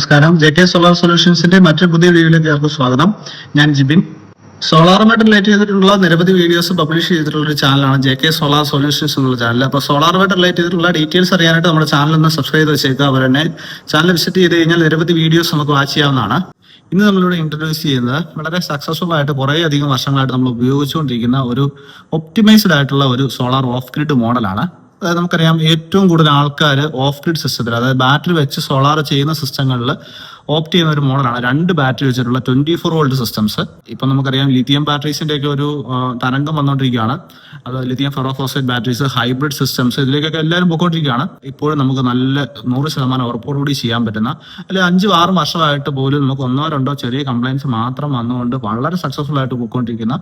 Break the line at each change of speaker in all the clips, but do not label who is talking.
നമസ്കാരം. J K solar സൊല്യൂഷൻസിന്റെ മറ്റൊരു പുതിയ വീഡിയോയിലേക്ക് ആർക്കും സ്വാഗതം. ഞാൻ ജിബിൻ. സോളാറുമായിട്ട് റിലേറ്റ് ചെയ്തിട്ടുള്ള നിരവധി വീഡിയോസ് പബ്ലിഷ് ചെയ്തിട്ടുള്ള ഒരു ചാനലാണ് ജെ കെ സോളാർ സൊല്യൂഷൻസ് എന്നുള്ള ചാനൽ അപ്പോൾ സോളാറുമായിട്ട് റിലേറ്റ് ചെയ്തിട്ടുള്ള ഡീറ്റെയിൽസ് അറിയാനായിട്ട് നമ്മുടെ ചാനൽ ഒന്ന് സബ്സ്ക്രൈബ് ചെയ്ത് വെച്ചേക്കുക. അതുപോലെ തന്നെ ചാനൽ വിസിറ്റ് ചെയ്ത് കഴിഞ്ഞാൽ നിരവധി വീഡിയോസ് നമുക്ക് വാച്ച് ചെയ്യാവുന്നതാണ്. ഇന്ന് നമ്മളിവിടെ ഇൻട്രൊഡ്യൂസ് ചെയ്യുന്നത് വളരെ സക്സസ്ഫുൾ ആയിട്ട് കുറേ അധികം വർഷങ്ങളായിട്ട് നമ്മൾ ഉപയോഗിച്ചുകൊണ്ടിരിക്കുന്ന ഒരു ഒപ്റ്റിമൈസ്ഡ് ആയിട്ടുള്ള ഒരു സോളാർ ഓഫ് ഗ്രിഡ് മോഡലാണ് അതായത് നമുക്കറിയാം ഏറ്റവും കൂടുതൽ ആൾക്കാർ ഓഫ് ഗ്രിഡ് സിസ്റ്റത്തിൽ അതായത് ബാറ്ററി വെച്ച് സോളാർ ചെയ്യുന്ന സിസ്റ്റങ്ങളിൽ ഓപ്റ്റ് ചെയ്യുന്ന ഒരു മോഡലാണ്. രണ്ട് ബാറ്ററി വെച്ചിട്ടുള്ള ട്വന്റി ഫോർ വോൾട്ട് സിസ്റ്റംസ് ഇപ്പൊ നമുക്കറിയാം ലിത്തിയം ബാറ്ററീസിന്റെ ഒക്കെ ഒരു തരംഗം വന്നുകൊണ്ടിരിക്കുകയാണ് അത് lithium ferrophosphate batteries hybrid systems ഇതിലേക്കൊക്കെ എല്ലാവരും പോയിക്കൊണ്ടിരിക്കുകയാണ്. ഇപ്പോഴും നമുക്ക് നല്ല നൂറ് ശതമാനം ഉറപ്പോടുകൂടി ചെയ്യാൻ പറ്റുന്ന അല്ലെങ്കിൽ അഞ്ചും ആറും വർഷമായിട്ട് പോലും നമുക്ക് ഒന്നോ രണ്ടോ ചെറിയ കംപ്ലൈൻസ് മാത്രം വന്നുകൊണ്ട് വളരെ സക്സസ്ഫുൾ ആയിട്ട് പോയിക്കൊണ്ടിരിക്കുന്ന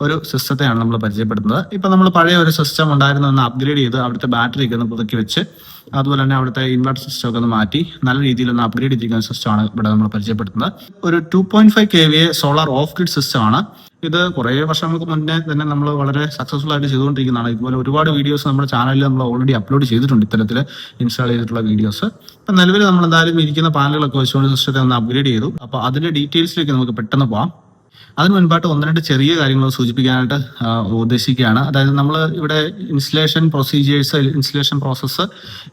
ഒരു സിസ്റ്റത്തെയാണ് നമ്മൾ പരിചയപ്പെടുത്തുന്നത്. ഇപ്പൊ നമ്മൾ പഴയ ഒരു സിസ്റ്റം ഉണ്ടായിരുന്നു അപ്ഗ്രേഡ് ചെയ്ത് അവിടുത്തെ ബാറ്ററി ഒക്കെ ഒന്ന് പുതുക്കി വെച്ച് അതുപോലെ തന്നെ അവിടുത്തെ ഇൻവെർട്ടർ സിസ്റ്റം ഒക്കെ ഒന്ന് മാറ്റി നല്ല രീതിയിൽ ഒന്ന് അപ്ഗ്രേഡ് ചെയ്തിരിക്കുന്ന സിസ്റ്റമാണ് ഇവിടെ നമ്മൾ പരിചയപ്പെടുത്തുന്നത്. ഒരു two point five K V A solar off grid സിസ്റ്റമാണ് ഇത് കുറേ വർഷങ്ങൾക്ക് മുന്നേ തന്നെ നമ്മൾ വളരെ സക്സസ്ഫുൾ ആയിട്ട് ചെയ്തുകൊണ്ടിരിക്കുന്നതാണ്. ഇതുപോലെ ഒരുപാട് വീഡിയോസ് നമ്മുടെ ചാനലിൽ നമ്മൾ ഓൾറെഡി അപ്ലോഡ് ചെയ്തിട്ടുണ്ട് ഇത്തരത്തിൽ ഇൻസ്റ്റാൾ ചെയ്തിട്ടുള്ള വീഡിയോസ് അപ്പം നിലവിൽ നമ്മൾ എന്തായാലും ഇരിക്കുന്ന പാനലുകളൊക്കെ വെച്ചുകൊണ്ട് സിസ്റ്റത്തെ ഒന്ന് അപ്ഗ്രേഡ് ചെയ്തു. അപ്പോൾ അതിന്റെ ഡീറ്റെയിൽസിലേക്ക് നമുക്ക് പെട്ടെന്ന് പോകാം അതിന് മുൻപായിട്ട് ഒന്ന് രണ്ട് ചെറിയ കാര്യങ്ങൾ സൂചിപ്പിക്കാനായിട്ട് ഉദ്ദേശിക്കുകയാണ്. അതായത് നമ്മൾ ഇവിടെ installation procedures installation process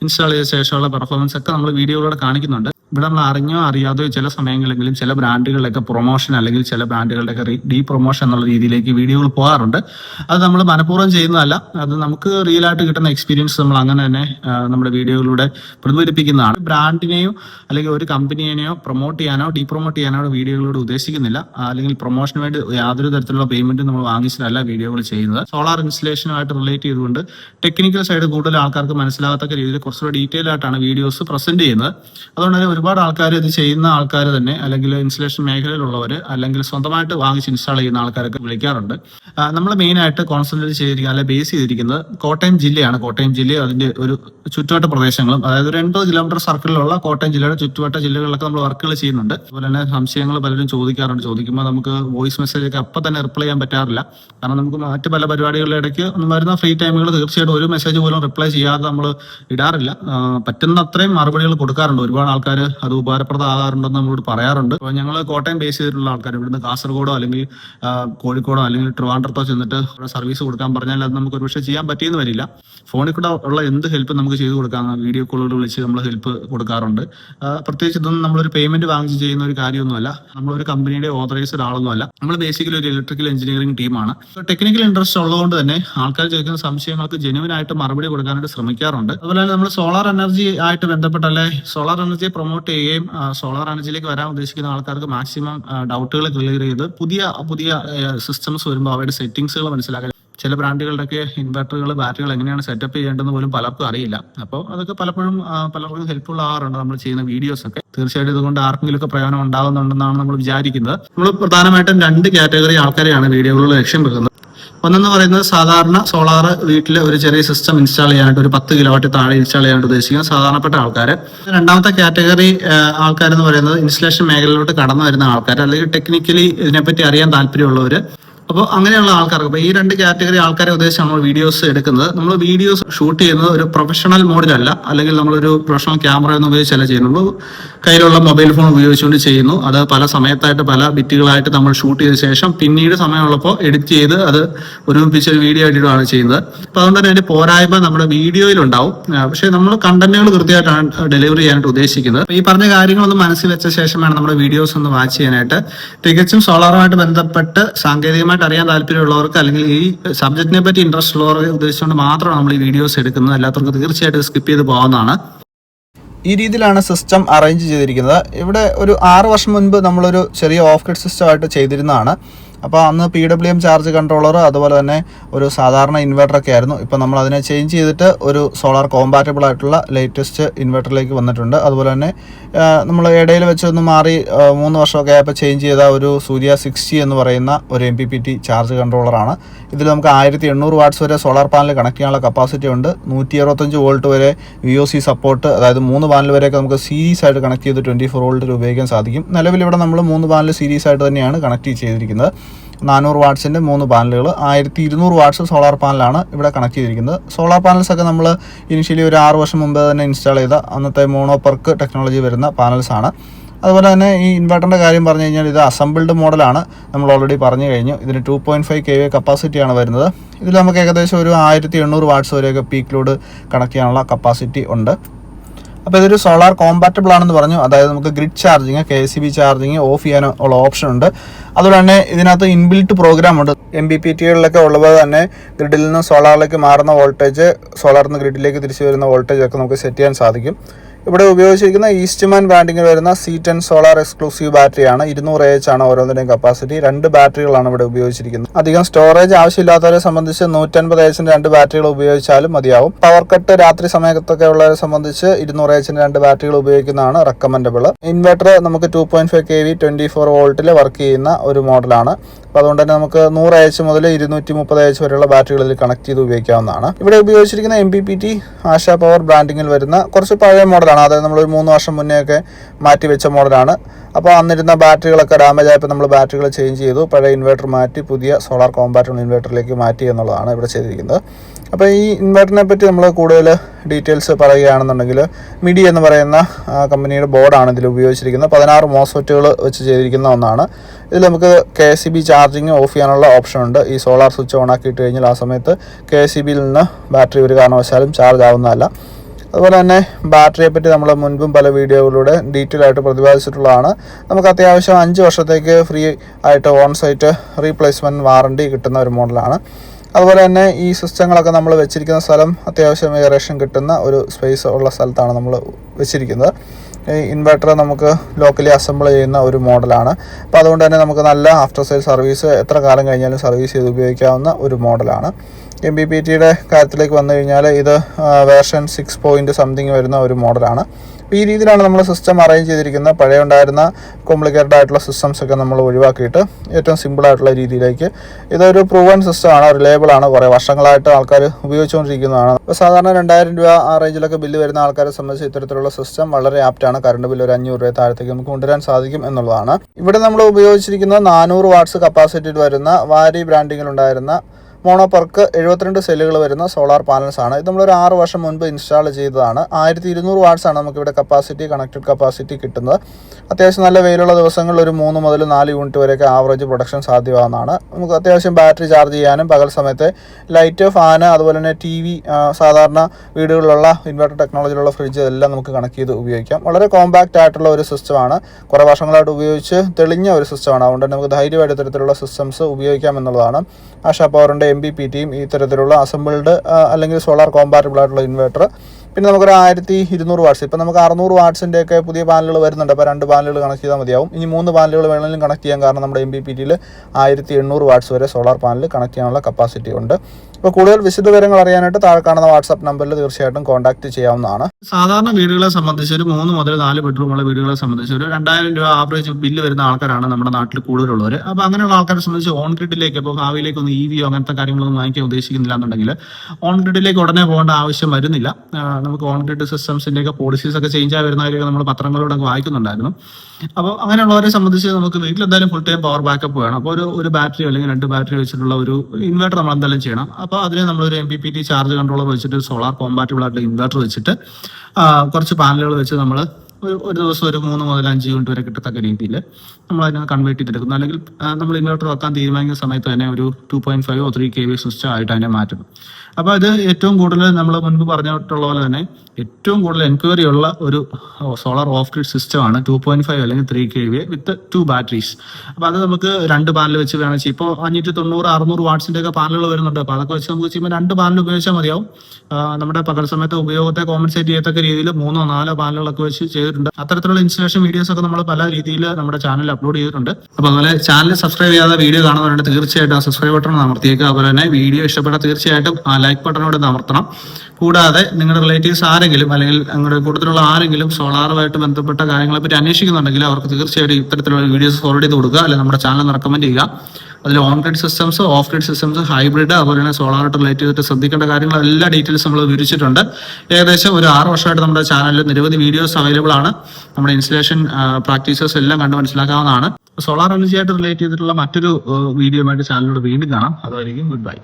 install ചെയ്ത ശേഷമുള്ള പെർഫോമൻസ് ഒക്കെ നമ്മൾ വീഡിയോയിലൂടെ കാണിക്കുന്നുണ്ട്. ഇവിടെ നമ്മൾ അറിഞ്ഞോ അറിയാതെ ചില സമയങ്ങളെങ്കിലും ചില ബ്രാൻഡുകളുടെയൊക്കെ പ്രൊമോഷൻ അല്ലെങ്കിൽ ചില ബ്രാൻഡുകളുടെയൊക്കെ ഡീ പ്രൊമോഷൻ എന്നുള്ള രീതിയിലേക്ക് വീഡിയോകൾ പോകാറുണ്ട്. അത് നമ്മൾ മനഃപൂർവം ചെയ്യുന്നതല്ല. അത് നമുക്ക് റിയൽ ആയിട്ട് കിട്ടുന്ന എക്സ്പീരിയൻസ് നമ്മൾ അങ്ങനെ തന്നെ നമ്മുടെ വീഡിയോകളിലൂടെ പ്രതിഫലിപ്പിക്കുന്നതാണ്. ബ്രാൻഡിനെയോ അല്ലെങ്കിൽ ഒരു കമ്പനിയെയോ പ്രൊമോട്ട് ചെയ്യാനോ ഡീ പ്രൊമോട്ട് ചെയ്യാനോ വീഡിയോകളിലൂടെ ഉദ്ദേശിക്കുന്നില്ല. അല്ലെങ്കിൽ പ്രൊമോഷന് വേണ്ടി യാതൊരു തരത്തിലുള്ള പേയ്മെന്റ് നമ്മൾ വാങ്ങിച്ചിട്ടല്ല വീഡിയോകൾ ചെയ്യുന്നത്. സോളാർ ഇൻസ്റ്റലേഷനുമായിട്ട് റിലേറ്റ് ചെയ്തുകൊണ്ട് ടെക്നിക്കൽ സൈഡ് കൂടുതൽ ആൾക്കാർക്ക് മനസ്സിലാകത്തക്ക രീതിയിൽ കുറച്ചുകൂടെ ഡീറ്റെയിൽ ആയിട്ടാണ് വീഡിയോസ് പ്രസന്റ് ചെയ്യുന്നത്. അതുകൊണ്ട് തന്നെ ഒരുപാട് ആൾക്കാർ ഇത് ചെയ്യുന്ന ആൾക്കാർ തന്നെ അല്ലെങ്കിൽ ഇൻസ്റ്റലേഷൻ മേഖലയിലുള്ളവർ അല്ലെങ്കിൽ സ്വന്തമായിട്ട് വാങ്ങിച്ച് ഇൻസ്റ്റാൾ ചെയ്യുന്ന ആൾക്കാരൊക്കെ വിളിക്കാറുണ്ട്. നമ്മൾ മെയിനായിട്ട് കോൺസെൻട്രേറ്റ് ചെയ്തിരിക്കുന്നത് അല്ലെങ്കിൽ ബേസ് ചെയ്തിരിക്കുന്നത് കോട്ടയം ജില്ലയാണ്. കോട്ടയം ജില്ല അതിന്റെ ഒരു ചുറ്റുവട്ട പ്രദേശങ്ങളും അതായത് ഒരു എൺപത് കിലോമീറ്റർ സർക്കിളിലുള്ള കോട്ടയം ജില്ലയുടെ ചുറ്റുവട്ട ജില്ലകളിലൊക്കെ നമ്മൾ വർക്കുകൾ ചെയ്യുന്നുണ്ട്. അതുപോലെ തന്നെ സംശയങ്ങൾ പലരും ചോദിക്കാറുണ്ട്. ചോദിക്കുമ്പോൾ നമുക്ക് വോയിസ് മെസ്സേജ് ഒക്കെ അപ്പം തന്നെ റിപ്ലൈ ചെയ്യാൻ പറ്റാറില്ല. കാരണം നമുക്ക് മറ്റ് പല പരിപാടികളുടെ ഇടയ്ക്ക് വരുന്ന ഫ്രീ ടൈമുകൾ തീർച്ചയായിട്ടും ഒരു മെസ്സേജ് പോലും റിപ്ലൈ ചെയ്യാതെ നമ്മൾ ഇടാറില്ല. പറ്റുന്ന അത്രയും മറുപടികൾ കൊടുക്കാറുണ്ട്. ഒരുപാട് ആൾക്കാർ അത് ഉപകാരപ്രദമാകാറുണ്ടെന്ന് നമ്മളോട് പറയാറുണ്ട്. അപ്പോൾ ഞങ്ങൾ കോട്ടയം ബേസ് ചെയ്തിട്ടുള്ള ആൾക്കാർ ഇവിടുന്ന് കാസർഗോഡോ അല്ലെങ്കിൽ കോഴിക്കോടോ അല്ലെങ്കിൽ ട്രിവാൻഡ്രത്തോ ചെന്നിട്ട് സർവീസ് കൊടുക്കാൻ പറഞ്ഞാൽ അത് നമുക്ക് ഒരുപക്ഷെ ചെയ്യാൻ പറ്റിയെന്ന് വരില്ല. ഫോണിൽ കൂടെ ഉള്ള എന്ത് ഹെൽപ്പ് നമുക്ക് ചെയ്തു കൊടുക്കാം വീഡിയോ കോളുകൾ വിളിച്ച് നമ്മൾ ഹെൽപ്പ് കൊടുക്കാറുണ്ട്. പ്രത്യേകിച്ച് ഇതൊന്നും നമ്മളൊരു പേയ്മെന്റ് വാങ്ങിച്ച് ചെയ്യുന്ന ഒരു കാര്യമൊന്നുമല്ല. നമ്മളൊരു കമ്പനിയുടെ ഓതറൈസ്ഡ് ആളൊന്നുമല്ല നമ്മൾ ബേസിക്കലി ഒരു ഇലക്ട്രിക്കൽ എഞ്ചിനീയറിംഗ് ടീമാണ് ടെക്നിക്കൽ ഇൻട്രസ്റ്റ് ഉള്ളതുകൊണ്ട് തന്നെ ആൾക്കാർ ചോദിക്കുന്ന സംശയങ്ങൾക്ക് ജെനുവിൻ ആയിട്ട് മറുപടി കൊടുക്കാനായിട്ട് ശ്രമിക്കാറുണ്ട്. അതുപോലെ തന്നെ നമ്മൾ സോളാർ എനർജി ആയിട്ട് ബന്ധപ്പെട്ട അല്ലെ സോളാർ എനർജിയെ പ്രൊമോട്ട് ചെയ്യുകയും സോളാർ എനർജിയിലേക്ക് വരാൻ ഉദ്ദേശിക്കുന്ന ആൾക്കാർക്ക് മാക്സിമം ഡൗട്ടുകൾ ക്ലിയർ ചെയ്ത് പുതിയ പുതിയ സിസ്റ്റംസ് വരുമ്പോൾ അവയുടെ സെറ്റിംഗ്സുകൾ മനസ്സിലാക്കാൻ. ചില ബ്രാൻഡുകളുടെയൊക്കെ ഇൻവെർട്ടറുകൾ ബാറ്ററികൾ എങ്ങനെയാണ് സെറ്റപ്പ് ചെയ്യേണ്ടതെന്ന് പോലും പലർക്കും അറിയില്ല. അപ്പോൾ അതൊക്കെ പലപ്പോഴും പലർക്കും ഹെൽപ്ഫുൾ ആവാറുണ്ട് നമ്മൾ ചെയ്യുന്ന വീഡിയോസ് ഒക്കെ. തീർച്ചയായിട്ടും ഇതുകൊണ്ട് ആർക്കെങ്കിലും ഒക്കെ പ്രയോജനം ഉണ്ടാകുന്നുണ്ടെന്നാണ് നമ്മൾ വിചാരിക്കുന്നത്. നമ്മൾ പ്രധാനമായിട്ടും രണ്ട് കാറ്റഗറി ആൾക്കാരെയാണ് വീഡിയോകളിൽ ലക്ഷ്യം വെക്കുന്നത്. ഒന്നെന്ന് പറയുന്നത് സാധാരണ സോളാർ വീട്ടിൽ ഒരു ചെറിയ സിസ്റ്റം ഇൻസ്റ്റാൾ ചെയ്യാനായിട്ട് ഒരു പത്ത് കിലോ വാട്ട് താഴെ ഇൻസ്റ്റാൾ ചെയ്യാനായിട്ട് ഉദ്ദേശിക്കുന്ന സാധാരണപ്പെട്ട ആൾക്കാർ രണ്ടാമത്തെ കാറ്റഗറി ആൾക്കാരെന്ന് പറയുന്നത് ഇൻസ്റ്റലേഷൻ മേഖലയിലോട്ട് കടന്നു വരുന്ന ആൾക്കാർ അല്ലെങ്കിൽ ടെക്നിക്കലി ഇതിനെപ്പറ്റി അറിയാൻ താല്പര്യമുള്ളവർ അപ്പോൾ അങ്ങനെയുള്ള ആൾക്കാർക്ക് അപ്പോൾ ഈ രണ്ട് കാറ്റഗറി ആൾക്കാരെ ഉദ്ദേശിച്ചാണ് നമ്മൾ വീഡിയോസ് എടുക്കുന്നത്. നമ്മൾ വീഡിയോസ് ഷൂട്ട് ചെയ്യുന്നത് ഒരു പ്രൊഫഷണൽ മോഡിലല്ല അല്ലെങ്കിൽ നമ്മളൊരു പ്രൊഫഷണൽ ക്യാമറ ഒന്നും ഉപയോഗിച്ചല്ല ചെയ്യുന്നുള്ളൂ. കയ്യിലുള്ള മൊബൈൽ ഫോൺ ഉപയോഗിച്ചുകൊണ്ട് ചെയ്യുന്നു. അത് പല സമയത്തായിട്ട് പല ബിറ്റുകളായിട്ട് നമ്മൾ ഷൂട്ട് ചെയ്ത ശേഷം പിന്നീട് സമയമുള്ളപ്പോൾ എഡിറ്റ് ചെയ്ത് അത് ഒരുമിപ്പിച്ച് ഒരു വീഡിയോ ആയിട്ടാണ് ചെയ്യുന്നത്. അപ്പോൾ അതുകൊണ്ട് തന്നെ അതിന്റെ പോരായ്മ നമ്മുടെ വീഡിയോയിലുണ്ടാവും. പക്ഷേ നമ്മൾ കണ്ടന്റുകൾ കൃത്യമായിട്ടാണ് ഡെലിവറി ചെയ്യാനായിട്ട് ഉദ്ദേശിക്കുന്നത്. ഈ പറഞ്ഞ കാര്യങ്ങളൊന്ന് മനസ്സിൽ വെച്ച ശേഷം വേണം നമ്മുടെ വീഡിയോസ് ഒന്ന് വാച്ച് ചെയ്യാനായിട്ട്. തികച്ചും സോളാറുമായിട്ട് ബന്ധപ്പെട്ട് സാങ്കേതികമായിട്ട് അറിയാൻ താല്പര്യമുള്ളവർക്ക് അല്ലെങ്കിൽ ഈ സബ്ജക്റ്റിനെ പറ്റി ഇൻട്രസ്റ്റ് ഉള്ളവർ ഉദ്ദേശിച്ചുകൊണ്ട് മാത്രമാണ് നമ്മൾ ഈ വീഡിയോസ് എടുക്കുന്നത്. അല്ലാത്തവർക്ക് തീർച്ചയായിട്ടും സ്കിപ്പ് ചെയ്ത് പോകാവുന്നതാണ്.
ഈ രീതിയിലാണ് സിസ്റ്റം അറേഞ്ച് ചെയ്തിരിക്കുന്നത്. ഇവിടെ ഒരു ആറ് വർഷം മുൻപ് നമ്മളൊരു ചെറിയ ഓഫ് ഗ്രിഡ് സിസ്റ്റമായിട്ട് ചെയ്തിരുന്നതാണ്. അപ്പോൾ അന്ന് P W M charge controller അതുപോലെ തന്നെ ഒരു സാധാരണ ഇൻവെർട്ടർ ഒക്കെ ആയിരുന്നു. ഇപ്പോൾ നമ്മൾ അതിനെ ചേഞ്ച് ചെയ്തിട്ട് ഒരു സോളാർ കോമ്പാറ്റബിൾ ആയിട്ടുള്ള ലേറ്റസ്റ്റ് ഇൻവെർട്ടറിലേക്ക് വന്നിട്ടുണ്ട്. അതുപോലെ തന്നെ നമ്മൾ ഇടയിൽ വെച്ചൊന്ന് മാറി മൂന്ന് വർഷമൊക്കെ ആയപ്പോൾ ചേഞ്ച് ചെയ്ത ഒരു സൂര്യ സിക്സ്റ്റി എന്ന് പറയുന്ന ഒരു M P P T charge കൺട്രോളറാണ് ഇതിൽ നമുക്ക് ആയിരത്തി എണ്ണൂറ് വാട്ട്സ് വരെ സോളാർ പാനൽ കണക്ട് ചെയ്യാനുള്ള കപ്പാസിറ്റി ഉണ്ട്. നൂറ്റി അറുപത്തഞ്ച് വോൾട്ട് വരെ വി ഒ സി സപ്പോർട്ട് അതായത് മൂന്ന് പാനൽ വരെയൊക്കെ നമുക്ക് സീരീസ് ആയിട്ട് കണക്ട് ചെയ്ത് ട്വന്റി ഫോർ വോൾട്ടിൽ ഉപയോഗിക്കാൻ സാധിക്കും. നിലവിൽ ഇവിടെ നമ്മൾ മൂന്ന് പാനൽ സീരീസ് ആയിട്ട് തന്നെയാണ് കണക്ട് ചെയ്തിരിക്കുന്നത്. നാനൂറ് വാട്ട്സിന്റെ മൂന്ന് പാനലുകൾ. ആയിരത്തി ഇരുന്നൂറ് വാട്ട്സ് സോളാർ പാനലാണ് ഇവിടെ കണക്ട് ചെയ്തിരിക്കുന്നത്. സോളാർ പാനൽസ് ഒക്കെ നമ്മൾ ഇനിഷ്യലി ഒരു ആറ് വർഷം മുമ്പ് തന്നെ ഇൻസ്റ്റാൾ ചെയ്ത അന്നത്തെ മോണോപർക്ക് ടെക്നോളജി വരുന്ന പാനൽസാണ്. അതുപോലെ തന്നെ ഈ ഇൻവെർട്ടറിന്റെ കാര്യം പറഞ്ഞു കഴിഞ്ഞാൽ ഇത് അസംബിൾഡ് മോഡലാണ്. നമ്മൾ ഓൾറെഡി പറഞ്ഞു കഴിഞ്ഞു. ഇതിന് two point five K V കപ്പാസിറ്റിയാണ് വരുന്നത്. ഇതിൽ നമുക്ക് ഏകദേശം ഒരു ആയിരത്തി എണ്ണൂറ് വാട്ട്സ് വരെയൊക്കെ പീക്ക് ലോഡ് കണക്ട് ചെയ്യാനുള്ള കപ്പാസിറ്റി ഉണ്ട്. അപ്പോൾ ഇതൊരു സോളാർ കോമ്പാറ്റബിൾ ആണെന്ന് പറഞ്ഞു. അതായത് നമുക്ക് grid charging K C B charging off ചെയ്യാൻ ഉള്ള ഓപ്ഷൻ ഉണ്ട്. അതുപോലെ തന്നെ ഇതിനകത്ത് ഇൻബിൽറ്റ് പ്രോഗ്രാം ഉണ്ട്. എം ബി പി ടികളിലൊക്കെ ഉള്ളത് തന്നെ ഗ്രിഡിൽ നിന്ന് സോളാറിലേക്ക് മാറുന്ന വോൾട്ടേജ് സോളാറിൽ നിന്ന് ഗ്രിഡിലേക്ക് തിരിച്ചു വരുന്ന വോൾട്ടേജ് ഒക്കെ നമുക്ക് സെറ്റ് ചെയ്യാൻ സാധിക്കും. ഇവിടെ ഉപയോഗിച്ചിരിക്കുന്ന ഈസ്റ്റ്മാൻ ബ്രാൻഡിങ്ങിൽ വരുന്ന സി ടെൻ സോളാർ എക്സ്ക്ലൂസീവ് ബാറ്ററിയാണ് ഇരുന്നൂറ് എച്ച് ആണ് ഓരോന്നിന്റെയും കപ്പാസിറ്റി രണ്ട് ബാറ്ററികളാണ് ഇവിടെ ഉപയോഗിച്ചിരിക്കുന്നത്. അധികം സ്റ്റോറേജ് ആവശ്യമില്ലാത്തവരെ സംബന്ധിച്ച് നൂറ്റൻപത് എച്ചിന്റെ രണ്ട് ബാറ്ററികൾ ഉപയോഗിച്ചാലും മതിയാവും. പവർ കട്ട് രാത്രി സമയത്തൊക്കെ ഉള്ളവരെ സംബന്ധിച്ച് ഇരുന്നൂറ് എച്ചിന്റെ രണ്ട് ബാറ്ററികൾ ഉപയോഗിക്കുന്നതാണ് റെക്കമെൻഡബിൾ ഇൻവെർട്ടർ നമുക്ക് two point five K V twenty four വോൾട്ടിൽ വർക്ക് ചെയ്യുന്ന ഒരു മോഡലാണ് അപ്പോൾ അതുകൊണ്ട് തന്നെ നമുക്ക് നൂറ് എച്ച് മുതൽ ഇരുന്നൂറ്റി മുപ്പത് എച്ച് വരെയുള്ള ബാറ്ററികളിൽ കണക്ട് ചെയ്ത് ഉപയോഗിക്കാവുന്നതാണ്. ഇവിടെ ഉപയോഗിച്ചിരിക്കുന്ന M B P T Asha power ബ്രാൻഡിങ്ങിൽ വരുന്ന കുറച്ച് പഴയ മോഡലാണ്. അതായത് നമ്മൾ ഒരു മൂന്ന് വർഷം മുന്നേ ഒക്കെ മാറ്റി വെച്ച മോഡലാണ്. അപ്പോൾ അന്നിരുന്ന ബാറ്ററികളൊക്കെ ഡാമേജ് ആയപ്പോൾ നമ്മൾ ബാറ്ററികൾ ചേഞ്ച് ചെയ്തു. പഴയ ഇൻവെർട്ടർ മാറ്റി പുതിയ സോളാർ കോമ്പാറ്റബിൾ ഇൻവെർട്ടറിലേക്ക് മാറ്റി എന്നുള്ളതാണ് ഇവിടെ ചെയ്തിരിക്കുന്നത്. അപ്പോൾ ഈ ഇൻവെർട്ടറിനെ പറ്റി നമ്മൾ കൂടുതൽ ഡീറ്റെയിൽസ് പറയുകയാണെന്നുണ്ടെങ്കിൽ മിഡി എന്ന് പറയുന്ന കമ്പനിയുടെ ബോർഡാണ് ഇതിൽ ഉപയോഗിച്ചിരിക്കുന്നത്. പതിനാറ് മോസ്ഫെറ്റുകൾ വെച്ച് ചെയ്തിരിക്കുന്ന ഒന്നാണ്. ഇതിൽ നമുക്ക് K C B charging off ചെയ്യാനുള്ള ഓപ്ഷൻ ഉണ്ട്. ഈ സോളാർ സ്വിച്ച് ഓൺ ആക്കിയിട്ട് കഴിഞ്ഞാൽ ആ സമയത്ത് കെ സി ബിയിൽ നിന്ന് ബാറ്ററി ഒരു കാരണവശാലും ചാർജ് ആവുന്നതല്ല. അതുപോലെ തന്നെ ബാറ്ററിയെ പറ്റി നമ്മൾ മുൻപും പല വീഡിയോകളിലൂടെ ഡീറ്റെയിൽ ആയിട്ട് പ്രതിപാദിച്ചിട്ടുള്ളതാണ്. നമുക്ക് അത്യാവശ്യം അഞ്ച് വർഷത്തേക്ക് ഫ്രീ ആയിട്ട് ഓൺ സൈറ്റ് റീപ്ലേസ്മെന്റ് വാറണ്ടി കിട്ടുന്ന ഒരു മോഡലാണ്. അതുപോലെ തന്നെ ഈ സിസ്റ്റങ്ങളൊക്കെ നമ്മൾ വെച്ചിരിക്കുന്ന സ്ഥലം അത്യാവശ്യം എയറേഷൻ കിട്ടുന്ന ഒരു സ്പേസ് ഉള്ള സ്ഥലത്താണ് നമ്മൾ വെച്ചിരിക്കുന്നത്. ഈ ഇൻവെർട്ടർ നമുക്ക് ലോക്കലി അസംബിൾ ചെയ്യുന്ന ഒരു മോഡലാണ് അപ്പോൾ അതുകൊണ്ട് തന്നെ നമുക്ക് നല്ല ആഫ്റ്റർ സെയിൽ സർവീസ് എത്ര കാലം കഴിഞ്ഞാലും സർവീസ് ചെയ്ത് ഉപയോഗിക്കാവുന്ന ഒരു മോഡലാണ് എം ബി പി ടിയുടെ കാര്യത്തിലേക്ക് വന്നു കഴിഞ്ഞാൽ ഇത് വേർഷൻ സിക്സ് പോയിന്റ് സംതിങ് വരുന്ന ഒരു മോഡലാണ് ഈ രീതിയിലാണ് നമ്മൾ സിസ്റ്റം അറേഞ്ച് ചെയ്തിരിക്കുന്നത്. പഴയ ഉണ്ടായിരുന്ന കോംപ്ലിക്കേറ്റഡ് ആയിട്ടുള്ള സിസ്റ്റംസ് ഒക്കെ നമ്മൾ ഒഴിവാക്കിയിട്ട് ഏറ്റവും സിമ്പിൾ ആയിട്ടുള്ള രീതിയിലേക്ക് ഇതൊരു പ്രൂവൺ സിസ്റ്റമാണ് റിലയബിൾ ആണ്. കുറേ വർഷങ്ങളായിട്ട് ആൾക്കാർ ഉപയോഗിച്ചുകൊണ്ടിരിക്കുന്നതാണ്. അപ്പോൾ സാധാരണ രണ്ടായിരം രൂപ ആ റേഞ്ചിലൊക്കെ ബില്ല് വരുന്ന ആൾക്കാരെ സംബന്ധിച്ച് ഇത്തരത്തിലുള്ള സിസ്റ്റം വളരെ ആപ്റ്റാണ് കറണ്ട് ബില്ല് ഒരു അഞ്ഞൂറ് രൂപ താഴത്തേക്ക് നമുക്ക് കൊണ്ടുവരാൻ സാധിക്കും എന്നുള്ളതാണ്. ഇവിടെ നമ്മൾ ഉപയോഗിച്ചിരിക്കുന്നത് നാനൂറ് വാട്ട്സ് കപ്പാസിറ്റിയിൽ വരുന്ന വാരി ബ്രാൻഡിങ്ങിൽ ഉണ്ടായിരുന്ന മോണോപർക്ക് എഴുപത്തിരണ്ട് സെല്ലുകൾ വരുന്ന സോളാർ പാനൽസ് ആണ്. ഇത് നമ്മളൊരു ആറ് വർഷം മുൻപ് ഇൻസ്റ്റാൾ ചെയ്തതാണ്. ആയിരത്തി ഇരുന്നൂറ് വാട്ട്സ് ആണ് നമുക്ക് ഇവിടെ കപ്പാസിറ്റി കണക്റ്റഡ് കപ്പാസിറ്റി കിട്ടുന്നത്. അത്യാവശ്യം നല്ല വെയിലുള്ള ദിവസങ്ങളിൽ ഒരു മൂന്ന് മുതൽ നാല് യൂണിറ്റ് വരെയൊക്കെ ആവറേജ് പ്രൊഡക്ഷൻ സാധ്യമാകുന്നതാണ് നമുക്ക് അത്യാവശ്യം ബാറ്ററി ചാർജ് ചെയ്യാനും പകൽ സമയത്ത് ലൈറ്റ് ഫാന് അതുപോലെ തന്നെ ടി വി സാധാരണ വീടുകളിലുള്ള ഇൻവെർട്ടർ ടെക്നോളജിയിലുള്ള ഫ്രിഡ്ജ് എല്ലാം നമുക്ക് കണക്ട് ചെയ്ത് ഉപയോഗിക്കാം. വളരെ കോമ്പാക്റ്റ് ആയിട്ടുള്ള ഒരു സിസ്റ്റമാണ് കുറേ വർഷങ്ങളായിട്ട് ഉപയോഗിച്ച് തെളിഞ്ഞ ഒരു സിസ്റ്റമാണ് അതുകൊണ്ട് തന്നെ നമുക്ക് ധൈര്യമായിട്ട് ഇത്തരത്തിലുള്ള സിസ്റ്റംസ് ഉപയോഗിക്കാം എന്നുള്ളതാണ്. ആശാ പവറിന്റെ എം ബി പി ടിയും ഈ തരത്തിലുള്ള അസംബിൾഡ് അല്ലെങ്കിൽ സോളാർ കോമ്പാറ്റബിൾ ആയിട്ടുള്ള ഇൻവെർട്ടർ പിന്നെ നമുക്കൊരു ആയിരത്തി ഇരുന്നൂറ് വാട്ട്സ് ഇപ്പം നമുക്ക് അറുന്നൂറ് വാട്ട്സിന്റെ ഒക്കെ പുതിയ പാനലുകൾ വരുന്നുണ്ട്. അപ്പോൾ രണ്ട് പാനലുകൾ കണക്ട് ചെയ്താൽ മതിയാവും. ഇനി മൂന്ന് പാനലുകൾ വേണമെങ്കിലും കണക്ട് ചെയ്യാൻ കാരണം നമ്മുടെ എം ബി പി ടിയിൽ ആയിരത്തി എണ്ണൂറ് വാട്ട്സ് വരെ സോളാർ പാനൽ കണക്ട് ചെയ്യാനുള്ള കപ്പാസിറ്റി ഉണ്ട്. അപ്പോൾ കൂടുതൽ വിശദവിവരങ്ങൾ അറിയാനായിട്ട് താഴെ കാണുന്ന വാട്സാപ്പ് നമ്പറിൽ തീർച്ചയായിട്ടും കോൺടാക്ട് ചെയ്യാവുന്നതാണ്.
സാധാരണ വീടുകളെ സംബന്ധിച്ച് ഒരു മൂന്ന് മുതൽ നാല് ബെഡ്റൂമുള്ള വീടുകളെ സംബന്ധിച്ച് ഒരു രണ്ടായിരം രൂപ ആവറേജ് ബില്ല് വരുന്ന ആൾക്കാരാണ് നമ്മുടെ നാട്ടിൽ കൂടുതലുള്ളവർ അപ്പോൾ അങ്ങനെയുള്ള ആൾക്കാരെ സംബന്ധിച്ച് ഓൺ ഗ്രിഡിലേക്ക് ഇപ്പോൾ ഭാവിയിലേക്ക് ഒന്ന് ഇ വിയോ അങ്ങനത്തെ കാര്യങ്ങളൊന്നും വാങ്ങിക്കാൻ ഉദ്ദേശിക്കുന്നില്ല എന്നുണ്ടെങ്കിൽ ഓൺ ഗ്രിഡിലേക്ക് ഉടനെ പോകേണ്ട ആവശ്യം വരുന്നില്ല. നമുക്ക് കോൺക്രീറ്റ് സിസ്റ്റംസിന്റെ ഒക്കെ പോളിസീസ് ഒക്കെ ചേഞ്ച് ആയി വരുന്ന കാര്യമൊക്കെ നമ്മൾ പത്രങ്ങളിലൂടെ വായിക്കുന്നുണ്ടായിരുന്നു. അപ്പോൾ അങ്ങനെയുള്ളവരെ സംബന്ധിച്ച് നമുക്ക് വീട്ടിൽ എന്തായാലും ഫുൾ ടൈം പവർ ബാക്കപ്പ് വേണം. അപ്പോൾ ഒരു ഒരു ബാറ്ററി അല്ലെങ്കിൽ രണ്ട് ബാറ്ററി വെച്ചിട്ടുള്ള ഒരു ഇൻവെർട്ടർ നമ്മൾ എന്തായാലും ചെയ്യണം. അപ്പോൾ അതിന് നമ്മളൊരു M P P T charge controller വെച്ചിട്ട് സോളാർ കോമ്പാറ്റബിൾ ആയിട്ടുള്ള ഇൻവെർട്ടർ വെച്ചിട്ട് കുറച്ച് പാനലുകൾ വെച്ച് നമ്മൾ ഒരു ഒരു ദിവസം ഒരു മൂന്ന് മുതൽ അഞ്ച് യൂണിറ്റ് വരെ കിട്ടത്തക്ക രീതിയിൽ നമ്മൾ അതിനെ കൺവേർട്ട് ചെയ്തെടുക്കുന്നു. അല്ലെങ്കിൽ നമ്മൾ ഇൻവെർട്ടർ വെക്കാൻ തീരുമാനിക്കുന്ന സമയത്ത് തന്നെ ഒരു two point five three K V system ആയിട്ട് അതിനെ മാറ്റും അപ്പോൾ ഇത് ഏറ്റവും കൂടുതൽ നമ്മൾ മുൻപ് പറഞ്ഞിട്ടുള്ള പോലെ തന്നെ ഏറ്റവും കൂടുതൽ എൻക്വയറി ഉള്ള ഒരു സോളാർ ഓഫ് ഗ്രിഡ് സിസ്റ്റം ആണ് ടു പോയിന്റ് ഫൈവ് അല്ലെങ്കിൽ three K V with two batteries അപ്പോൾ അത് നമുക്ക് രണ്ട് പാനൽ വെച്ച് വേണം ചെയ്യാം ഇപ്പോൾ അഞ്ഞൂറ്റി തൊണ്ണൂറ് അറുന്നൂറ് വാട്സിന്റെ ഒക്കെ പാനലുകൾ വരുന്നുണ്ട്. അപ്പോൾ അതൊക്കെ വെച്ച് നമുക്ക് ചെയ്യുമ്പോൾ രണ്ട് പാനൽ ഉപയോഗിച്ചാൽ മതിയാവും. നമ്മുടെ പകൽ സമയത്ത് ഉപയോഗത്തെ കോമ്പൻസേറ്റ് ചെയ്യത്തക്ക രീതിയിൽ മൂന്നോ നാലോ പാനലുകളൊക്കെ വെച്ച് ചെയ്തിട്ടുണ്ട്. അത്തരത്തിലുള്ള ഇൻസ്റ്റലേഷൻ വീഡിയോസ് ഒക്കെ നമ്മൾ പല രീതിയിൽ നമ്മുടെ ചാനലിൽ അപ്ലോഡ് ചെയ്തിട്ടുണ്ട്. അപ്പോൾ അതുപോലെ ചാനൽ സബ്സ്ക്രൈബ് ചെയ്യാതെ വീഡിയോ കാണുന്നവരുണ്ട് തീർച്ചയായിട്ടും ആ സബ്സ്ക്രൈബ് ബട്ടൺ അമർത്തിയേക്കുക. അതുപോലെ തന്നെ വീഡിയോ ഇഷ്ടപ്പെട്ടാൽ തീർച്ചയായിട്ടും ആ ലൈക്ക് ബട്ടണോട് അമർത്തണം കൂടാതെ നിങ്ങളുടെ റിലേറ്റീവ്സ് ആരെങ്കിലും അല്ലെങ്കിൽ നിങ്ങളുടെ കൂട്ടത്തിലുള്ള ആരെങ്കിലും സോളാറുമായിട്ട് ബന്ധപ്പെട്ട കാര്യങ്ങളെ പറ്റി അന്വേഷിക്കുന്നുണ്ടെങ്കിൽ അവർക്ക് തീർച്ചയായിട്ടും ഇത്തരത്തിലുള്ള വീഡിയോസ് ഫോർവേഡ് ചെയ്ത് കൊടുക്കുക. അല്ലെങ്കിൽ നമ്മുടെ ചാനൽ റെക്കമെൻഡ് ചെയ്യുക. അതിൽ on grid systems off grid systems hybrid അതുപോലെ തന്നെ സോളാറായിട്ട് റിലേറ്റ് ചെയ്തിട്ട് ശ്രദ്ധിക്കേണ്ട കാര്യങ്ങൾ എല്ലാ ഡീറ്റെയിൽസ് നമ്മൾ വിവരിച്ചിട്ടുണ്ട്. ഏകദേശം ഒരു ആറ് വർഷമായിട്ട് നമ്മുടെ ചാനലിൽ നിരവധി വീഡിയോസ് അവൈലബിൾ ആണ്. നമ്മുടെ ഇൻസ്റ്റലേഷൻ പ്രാക്ടീസസ് എല്ലാം കണ്ട് മനസ്സിലാക്കാവുന്നതാണ്. സോളാർ എനർജിയായിട്ട് റിലേറ്റ് ചെയ്തിട്ടുള്ള മറ്റൊരു വീഡിയോ ആയിട്ട് ചാനലിലൂടെ വീണ്ടും കാണാം. അതായിരിക്കും ഗുഡ് ബൈ